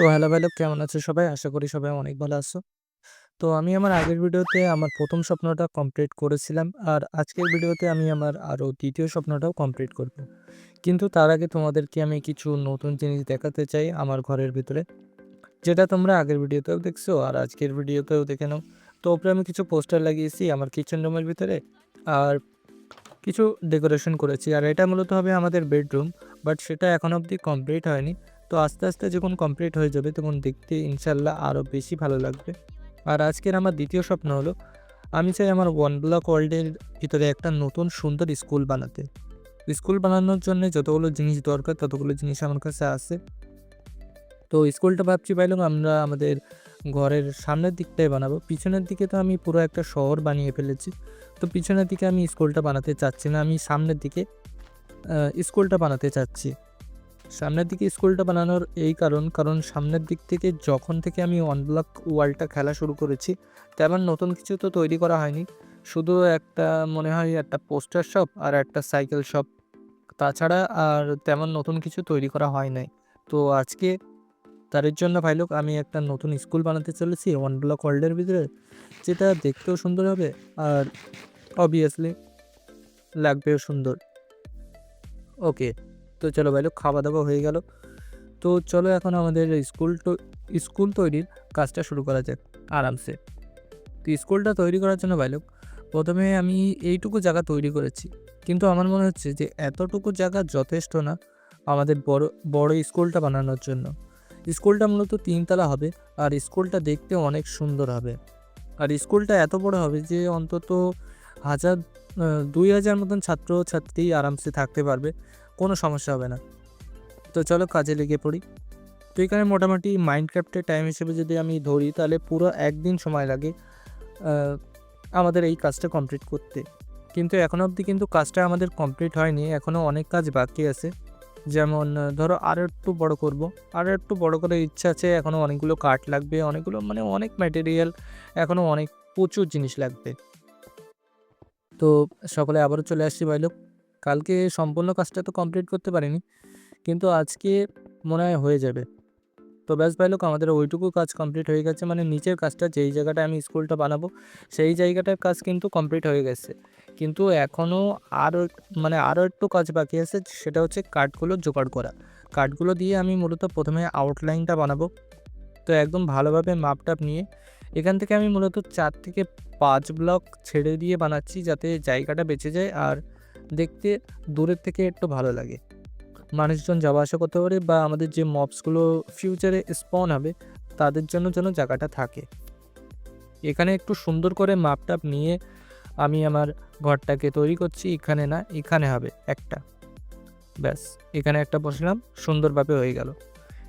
তো হ্যালো ভাইলো কেমন আছো সবাই? আশা করি সবাই অনেক ভালো আছো। তো আমি আমার আগের ভিডিওতে আমার প্রথম স্বপ্নটা কমপ্লিট করেছিলাম। আর আজকের ভিডিওতে আমি আমার আরও দ্বিতীয় স্বপ্নটাও কমপ্লিট করব। কিন্তু তার আগে তোমাদেরকে আমি কিছু নতুন জিনিস দেখাতে চাই আমার ঘরের ভিতরে। যেটা তোমরা আগের ভিডিওতেও দেখছ আর আজকের ভিডিওতেও দেখে নাও। তো ওপরে আমি কিছু পোস্টার লাগিয়েছি আমার কিচেন রুমের ভিতরে। আর কিছু ডেকোরেশন করেছি। আর এটা মূলত হবে আমাদের বেডরুম। বাট সেটা এখনও অবধি কমপ্লিট হয়নি। তো আস্তে, আস্তে যখন কমপ্লিট হয়ে যাবে তখন দেখতে ইনশাল্লাহ আরও বেশি ভালো লাগবে। আর আজকের আমার দ্বিতীয় স্বপ্ন হলো আমি চাই আমার ওয়ান ব্লক ওয়ার্ল্ডের ভিতরে একটা নতুন সুন্দর স্কুল বানাতে। স্কুল বানানোর জন্যে যতগুলো জিনিস দরকার ততগুলো জিনিস আমার কাছে আছে। তো স্কুলটা ভাবছি ভাইলোগ আমরা আমাদের ঘরের সামনের দিকটাই বানাবো। পিছনের দিকে তো আমি পুরো একটা শহর বানিয়ে ফেলেছি। তো পিছনের দিকে আমি স্কুলটা বানাতে চাচ্ছি না। আমি সামনের দিকে স্কুলটা বানাতে চাচ্ছি। সামনের দিকে স্কুলটা বানানোর এই কারণ, কারণ সামনের দিক থেকে যখন থেকে আমি ওয়ান ব্লক ওয়ার্ল্ডটা খেলা শুরু করেছি, তেমন নতুন কিছু তো তৈরি করা হয়নি। শুধু একটা মনে হয় একটা পোস্টার শপ আর একটা সাইকেল শপ। তাছাড়া আর তেমন নতুন কিছু তৈরি করা হয় নাই। তো আজকে তাদের জন্য ভাইলোক আমি একটা নতুন স্কুল বানাতে চলেছি ওয়ান ব্লক ওয়ার্ল্ডের ভিতরে। যেটা দেখতেও সুন্দর হবে আর অবভিয়াসলি লাগবেও সুন্দর। ওকে। তো চলো ভাইলোগ খাওয়া-দাওয়া হয়ে গেল। তো চলো এখন আমাদের স্কুল টো স্কুল তৈরির কাজটা শুরু করা যাক আরামসে। তো স্কুলটা তৈরি করার জন্য ভাইলোগ প্রথমে আমি এইটুকু জায়গা তৈরি করেছি। কিন্তু আমার মনে হচ্ছে যে এতটুকু জায়গা যথেষ্ট না আমাদের বড়, বড় স্কুলটা বানানোর জন্য। স্কুলটা মূলত তিনতলা হবে আর স্কুলটা দেখতে অনেক সুন্দর হবে। আর স্কুলটা এত বড় হবে যে অন্তত হাজার দুই হাজার মতন ছাত্র-ছাত্রী আরামসে থাকতে পারবে। কোনো সমস্যা হবে না। তো চলো কাজে লেগে পড়ি। তো এখানে মোটামুটি মাইনক্রাফটের টাইম হিসেবে যদি আমি ধরি, তাহলে পুরো একদিন সময় লাগে আমাদের এই কাজটা কমপ্লিট করতে। কিন্তু এখনও অবধি কিন্তু কাজটা আমাদের কমপ্লিট হয়নি। এখনও অনেক কাজ বাকি আছে। যেমন, ধরো আরও একটু বড় করব। আরও একটু বড় করার ইচ্ছা আছে। এখনও অনেকগুলো কাঠ লাগবে। অনেকগুলো মানে অনেক ম্যাটেরিয়াল এখনও অনেক প্রচুর জিনিস লাগবে। তো সকালে আবারও চলে আসছি ভাইলোগ। কালকে সম্পূর্ণ কাজটা তো কমপ্লিট করতে পারিনি। কিন্তু আজকে মনে হয় হয়ে যাবে। তো ব্যাস ভাইলোগ আমাদের ওইটুকু কাজ কমপ্লিট হয়ে গেছে। মানে নিচের কাজটা যেই জায়গাটায় আমি স্কুলটা বানাবো, সেই জায়গাটার কাজ কিন্তু কমপ্লিট হয়ে গেছে। কিন্তু এখনও আরও মানে আরও একটু কাজ বাকি আছে, সেটা হচ্ছে কাঠগুলো জোগাড় করা। কাঠগুলো দিয়ে আমি মূলত প্রথমে আউটলাইনটা বানাবো। তো একদম ভালোভাবে মাপ-টাপ নিয়ে, এখান থেকে আমি মূলত চার থেকে পাঁচ ব্লক ছেড়ে দিয়ে বানাচ্ছি যাতে জায়গাটা বেঁচে যায় আর দেখতে দূরের থেকে একটু ভালো লাগে। মানুষজন যাওয়া আসা করতে পারে বা আমাদের যে মপসগুলো ফিউচারে স্পন হবে তাদের জন্য যেন জায়গাটা থাকে। এখানে একটু সুন্দর করে মাপ-টাপ নিয়ে আমি আমার ঘরটাকে তৈরি করছি। এখানে না, এখানে হবে একটা। ব্যাস এখানে একটা বসলাম সুন্দরভাবে হয়ে গেল।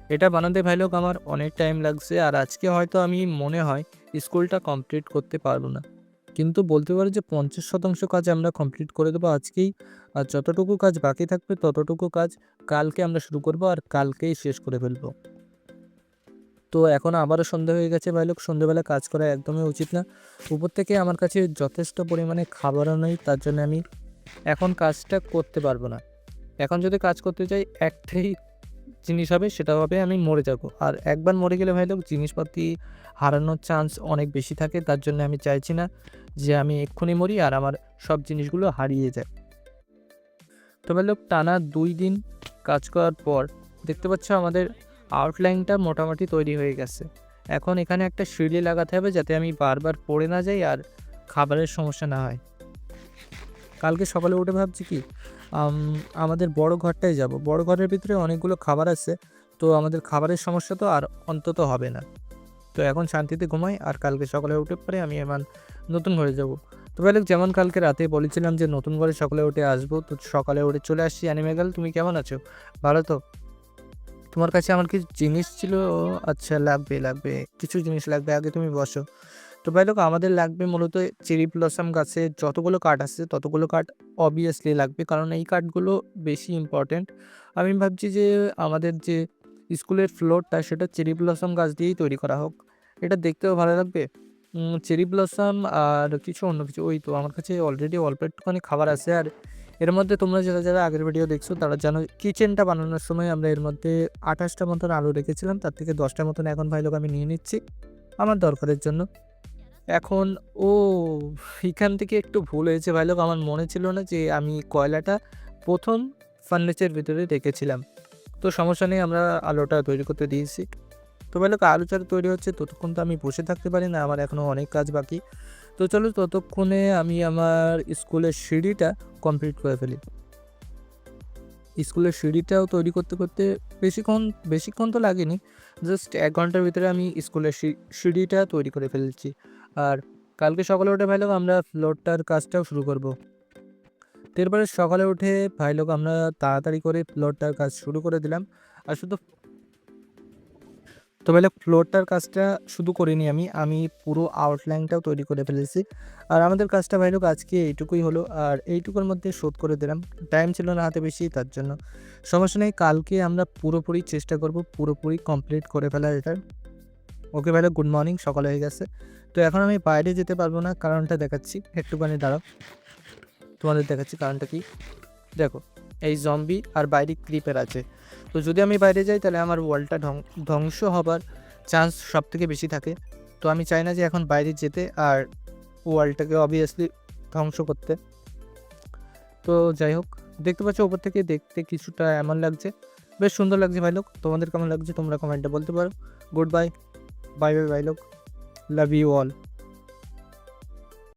এটা বানাতে ভাইলোগ আমার অনেক টাইম লাগছে আর আজকে হয়তো আমি মনে হয় স্কুলটা কমপ্লিট করতে পারব না। কিন্তু বলতে পারি যে ৫০% কাজ আমরা কমপ্লিট করে দেবো আজকেই। আর যতটুকু কাজ বাকি থাকবে ততটুকু কাজ কালকে আমরা শুরু করব আর কালকেই শেষ করে ফেলব। তো এখন আবারও সন্ধ্যা হয়ে গেছে ভাইলোগ। সন্ধ্যেবেলা কাজ করা একদমই উচিত না। উপর থেকে আমার কাছে যথেষ্ট পরিমাণে খাবারও নেই, তার জন্য আমি এখন কাজটা করতে পারব না। এখন যদি কাজ করতে যাই, একটাই জিনিস হবে, সেটা হবে আমি মরে যাব। আর একবার মরে গেলে ভাই লোক, জিনিসপাতি হারানোর চান্স অনেক বেশি থাকে। তার জন্য আমি চাইছি না যে আমি এক্ষুনি মরি আর আমার সব জিনিসগুলো হারিয়ে যায়। তো ভাই লোক, টানা দুই দিন কাজ করার পর দেখতে পাচ্ছ আমাদের আউটলাইনটা মোটামুটি তৈরি হয়ে গেছে। এখন এখানে একটা সিঁড়ি লাগাতে হবে যাতে আমি বারবার পড়ে না যাই আর খাবারের সমস্যা না হয়। কালকে সকালে উঠে ভাবছি কি আমাদের বড় ঘরটায় যাব। বড় ঘরের ভিতরে অনেকগুলো খাবার আছে। তো আমাদের খাবারের সমস্যা তো আর অন্তত হবে না। তো এখন শান্তিতে ঘুমাই আর কালকে সকালে উঠে পরে আমি আমার নতুন ঘরে যাব। তো ভাইলোগ যেমন কালকে রাতে বলেছিলাম যে নতুন ঘরে সকালে উঠে আসব। তো সকালে উঠে চলে আসছি। অ্যানিমে গার্ল তুমি কেমন আছো? ভালো তো? তোমার কাছে আমার কিছু জিনিস ছিল আচ্ছা লাগবে, লাগবে। কিছু জিনিস লাগবে আগে তুমি বসো। তো ভাইলোগ আমাদের লাগবে মূলত চেরি ব্লসম গাছের যতগুলো কাঠ আছে, ততগুলো কাঠ অবভিয়াসলি লাগবে। কারণ এই কাঠগুলো বেশি ইম্পর্টেন্ট। আমি ভাবছি যে আমাদের যে স্কুলের ফ্লোরটা, সেটা চেরি ব্লসম গাছ দিয়েই তৈরি করা হোক। এটা দেখতেও ভালো লাগবে। চেরি ব্লসম আর কিছু অন্য কিছু, ওই তো আমার কাছে অলরেডি অল্প একটুখানি খাবার আছে আর এর মধ্যে তোমরা যারা যারা আগের ভিডিও দেখছ, তারা জানো কিচেনটা বানানোর সময় আমরা এর মধ্যে আঠাশটা মতন আলু রেখেছিলাম, তার থেকে দশটা মতন এখন ভাই লোক আমি নিয়ে নিচ্ছি, আমার দরকারের জন্য এখন, ও, এখান থেকে একটু ভুল হয়েছে ভাই লোক। আমার মনে ছিল না যে আমি কয়লাটা প্রথম ফার্নিচার ভিতরে রেখেছিলাম। তো সমস্যা নেই, আমরা আলোটা তৈরি করতে দিয়েছি। তো ভাই লোক, আলু তৈরি হচ্ছে, ততক্ষণ তো আমি বসে থাকতে পারি না, আমার এখনও অনেক কাজ বাকি। তো চলো, ততক্ষণে আমি আমার স্কুলের সিঁড়িটা কমপ্লিট করে ফেলি। স্কুলের সিঁড়িটাও তৈরি করতে করতে বেশিক্ষণ বেশিক্ষণ তো লাগেনি। জাস্ট এক ঘণ্টার ভিতরে আমি স্কুলের সিঁড়িটা তৈরি করে ফেলেছি। আর কালকে সকালে উঠে ভাই লোক, আমরা ফ্লোরটার কাজটাও শুরু করব। এরপরে সকালে উঠে ভাই লোক, আমরা তাড়াতাড়ি করে ফ্লোরটার কাজ শুরু করে দিলাম। আর শুধু তো লোক ফ্লোরটার কাজটা শুধু করিনি আমি আমি পুরো আউটলাইনটাও তৈরি করে ফেলেছি। আর আমাদের কাজটা ভাই লোক আজকে এইটুকুই হলো, আর এইটুকুর মধ্যে শোধ করে দিলাম। টাইম ছিল না হাতে বেশি, তার জন্য। সমস্যা নেই, কালকে আমরা পুরোপুরি চেষ্টা করব পুরোপুরি কমপ্লিট করে ফেলা এটার ওকে ভাই গুড মর্নিং, সকাল হয়ে গেছে। তো এখন আমি বাইরে যেতে পারব না, কারণটা দেখাচ্ছি। একটুখানি দাঁড়াও। তোমাদের দেখাচ্ছি কারণটা কি? দেখো। এই জম্বি আর বাইরে ক্রিপের আছে। তো যদি আমি বাইরে যাই, তাহলে আমার ওয়ালটা ধ্বংস হবার চান্স সব থেকে বেশি থাকে। তো আমি চাই না যে এখন বাইরে যেতে আর ওয়ালটাকে অবভিয়াসলি ধ্বংস করতে। তো যাই হোক, দেখতে পাচ্ছ ওপর থেকে দেখতে কিছুটা এমন লাগছে। বেশ সুন্দর লাগছে ভাই লোক, তোমাদের কেমন লাগছে তোমরা কমেন্টে বলতে পারো। গুড বাই বাই বাই ভাই লোক লাভ ইউ অল